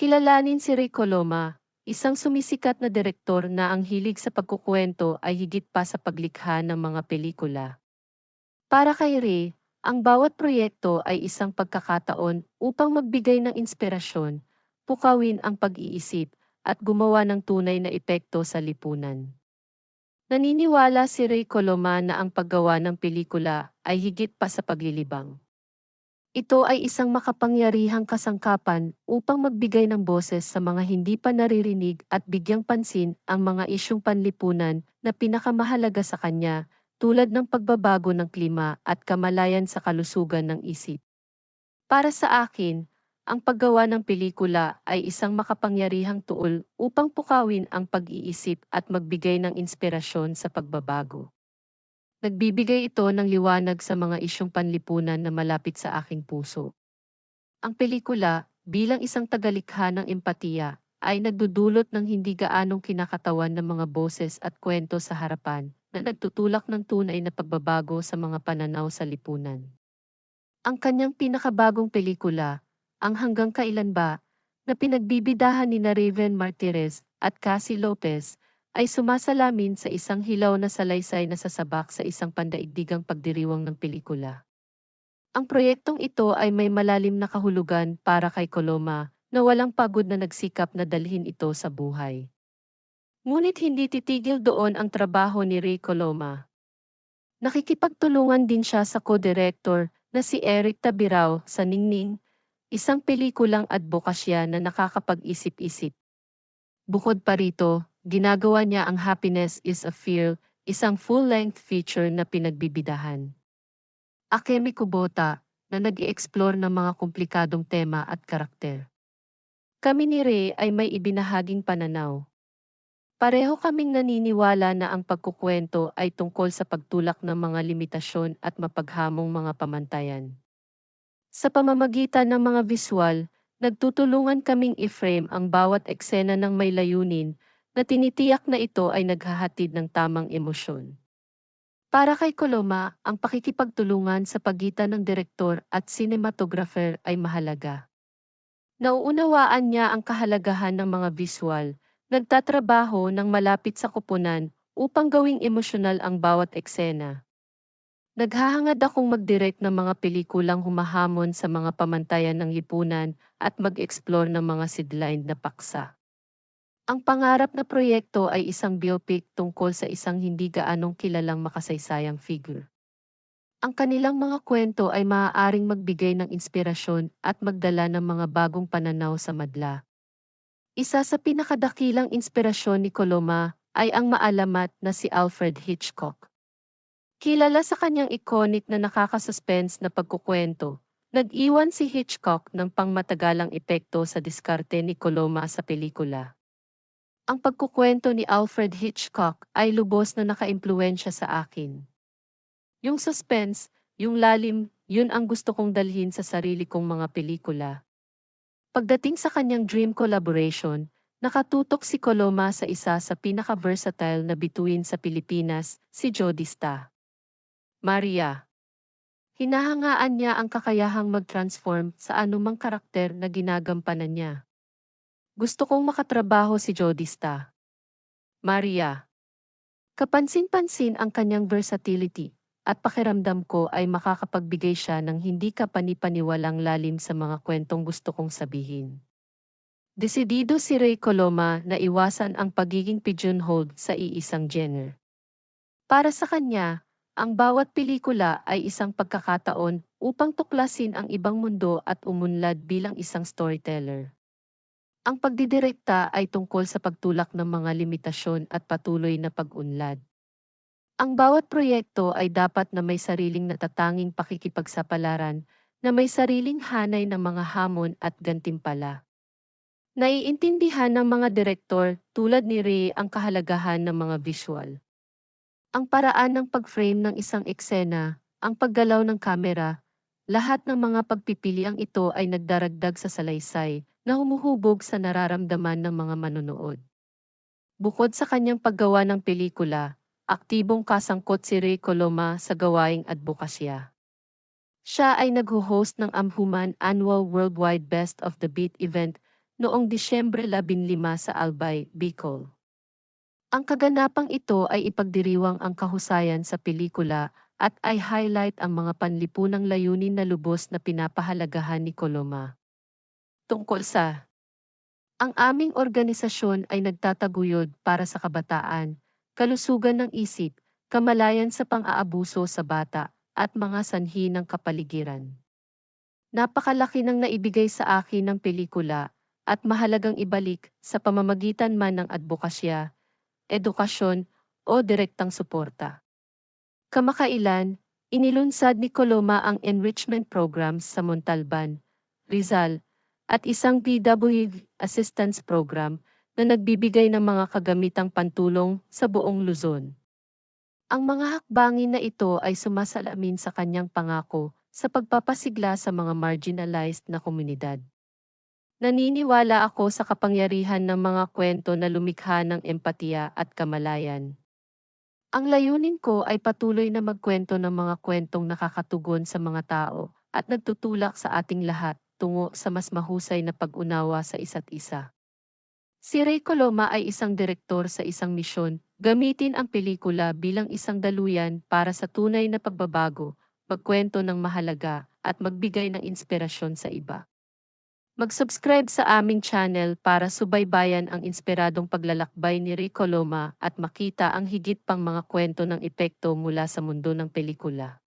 Kilalanin si Ray Coloma, isang sumisikat na direktor na ang hilig sa pagkukwento ay higit pa sa paglikha ng mga pelikula. Para kay Ray, ang bawat proyekto ay isang pagkakataon upang magbigay ng inspirasyon, pukawin ang pag-iisip, at gumawa ng tunay na epekto sa lipunan. Naniniwala si Ray Coloma na ang paggawa ng pelikula ay higit pa sa paglilibang. Ito ay isang makapangyarihang kasangkapan upang magbigay ng boses sa mga hindi pa naririnig at bigyang pansin ang mga isyong panlipunan na pinakamahalaga sa kanya, tulad ng pagbabago ng klima at kamalayan sa kalusugan ng isip. Para sa akin, ang paggawa ng pelikula ay isang makapangyarihang tuol upang pukawin ang pag-iisip at magbigay ng inspirasyon sa pagbabago. Nagbibigay ito ng liwanag sa mga isyong panlipunan na malapit sa aking puso. Ang pelikula, bilang isang tagalikha ng empatiya, ay nagdudulot ng hindi gaanong kinakatawan ng mga boses at kwento sa harapan na nagtutulak ng tunay na pagbabago sa mga pananaw sa lipunan. Ang kanyang pinakabagong pelikula, ang Hanggang Kailan Ba, na pinagbibidahan ni na Raven Martirez at Cassie Lopez, ay sumasalamin sa isang hilaw na salaysay na sasabak sa isang pandaigdigang pagdiriwang ng pelikula. Ang proyektong ito ay may malalim na kahulugan para kay Coloma na walang pagod na nagsikap na dalhin ito sa buhay. Ngunit hindi titigil doon ang trabaho ni Ray Coloma. Nakikipagtulungan din siya sa co-director na si Eric Tabirao sa Ningning, Isang pelikulang advokasya na nakakapag-isip-isip. Bukod pa rito, ginagawa niya ang Happiness is a Fear, isang full-length feature na pinagbibidahan. Akemi Kubota, na nag explore ng mga komplikadong tema at karakter. Kami ni Ray ay may ibinahaging pananaw. Pareho kaming naniniwala na ang pagkukwento ay tungkol sa pagtulak ng mga limitasyon at mapaghamong mga pamantayan. Sa pamamagitan ng mga visual, nagtutulungan kaming i-frame ang bawat eksena ng may layunin na tinitiyak na ito ay naghahatid ng tamang emosyon. Para kay Coloma, ang pakikipagtulungan sa pagitan ng direktor at cinematographer ay mahalaga. Nauunawaan niya ang kahalagahan ng mga visual, nagtatrabaho ng malapit sa kupunan upang gawing emosyonal ang bawat eksena. Naghahangad akong mag-direct ng mga pelikulang humahamon sa mga pamantayan ng lipunan at mag-explore ng mga sidline na paksa. Ang pangarap na proyekto ay isang biopic tungkol sa isang hindi gaanong kilalang makasaysayang figure. Ang kanilang mga kwento ay maaaring magbigay ng inspirasyon at magdala ng mga bagong pananaw sa madla. Isa sa pinakadakilang inspirasyon ni Coloma ay ang maalamat na si Alfred Hitchcock. Kilala sa kanyang iconic na nakakasuspense na pagkukwento, nag-iwan si Hitchcock ng pangmatagalang epekto sa diskarte ni Coloma sa pelikula. Ang pagkukwento ni Alfred Hitchcock ay lubos na nakaimpluensya sa akin. Yung suspense, yung lalim, yun ang gusto kong dalhin sa sarili kong mga pelikula. Pagdating sa kanyang dream collaboration, nakatutok si Coloma sa isa sa pinaka-versatile na bituin sa Pilipinas, si Jody Sta. Maria. Hinahangaan niya ang kakayahang mag-transform sa anumang karakter na ginagampanan niya. Gusto kong makatrabaho si Jodista. Maria. Kapansin-pansin ang kanyang versatility, at pakiramdam ko ay makakapagbigay siya ng hindi kapanipaniwalang lalim sa mga kwentong gusto kong sabihin. Desidido si Ray Coloma na iwasan ang pagiging pigeonholed sa iisang genre. Para sa kanya, ang bawat pelikula ay isang pagkakataon upang tuklasin ang ibang mundo at umunlad bilang isang storyteller. Ang pagdidirekta ay tungkol sa pagtulak ng mga limitasyon at patuloy na pag-unlad. Ang bawat proyekto ay dapat na may sariling natatanging pakikipagsapalaran na may sariling hanay ng mga hamon at gantimpala. Naiintindihan ng mga direktor tulad ni Ray ang kahalagahan ng mga visual. Ang paraan ng pag-frame ng isang eksena, ang paggalaw ng kamera, lahat ng mga pagpipiliang ito ay nagdaragdag sa salaysay na humuhubog sa nararamdaman ng mga manonood. Bukod sa kanyang paggawa ng pelikula, aktibong kasangkot si Ray Coloma sa gawaing advokasya. Siya ay nag-host ng Amhuman Annual Worldwide Best of the Beat event noong Disyembre 15 sa Albay, Bicol. Ang kaganapang ito ay ipagdiriwang ang kahusayan sa pelikula at ay highlight ang mga panlipunang layunin na lubos na pinapahalagahan ni Coloma. Tungkol sa Ang aming organisasyon ay nagtataguyod para sa kabataan, kalusugan ng isip, kamalayan sa pang-aabuso sa bata, at mga sanhi ng kapaligiran. Napakalaki ng naibigay sa akin ng pelikula at mahalagang ibalik sa pamamagitan man ng advokasya, edukasyon, o direktang suporta. Kamakailan, inilunsad ni Coloma ang enrichment programs sa Montalban, Rizal, at isang PW assistance program na nagbibigay ng mga kagamitang pantulong sa buong Luzon. Ang mga hakbangin na ito ay sumasalamin sa kanyang pangako sa pagpapasigla sa mga marginalized na komunidad. Naniniwala ako sa kapangyarihan ng mga kwento na lumikha ng empatiya at kamalayan. Ang layunin ko ay patuloy na magkwento ng mga kwentong nakakatugon sa mga tao at nagtutulak sa ating lahat tungo sa mas mahusay na pag-unawa sa isa't isa. Si Ray Coloma ay isang direktor sa isang misyon, gamitin ang pelikula bilang isang daluyan para sa tunay na pagbabago, magkwento ng mahalaga, at magbigay ng inspirasyon sa iba. Mag-subscribe sa aming channel para subaybayan ang inspiradong paglalakbay ni Ray Coloma at makita ang higit pang mga kwento ng epekto mula sa mundo ng pelikula.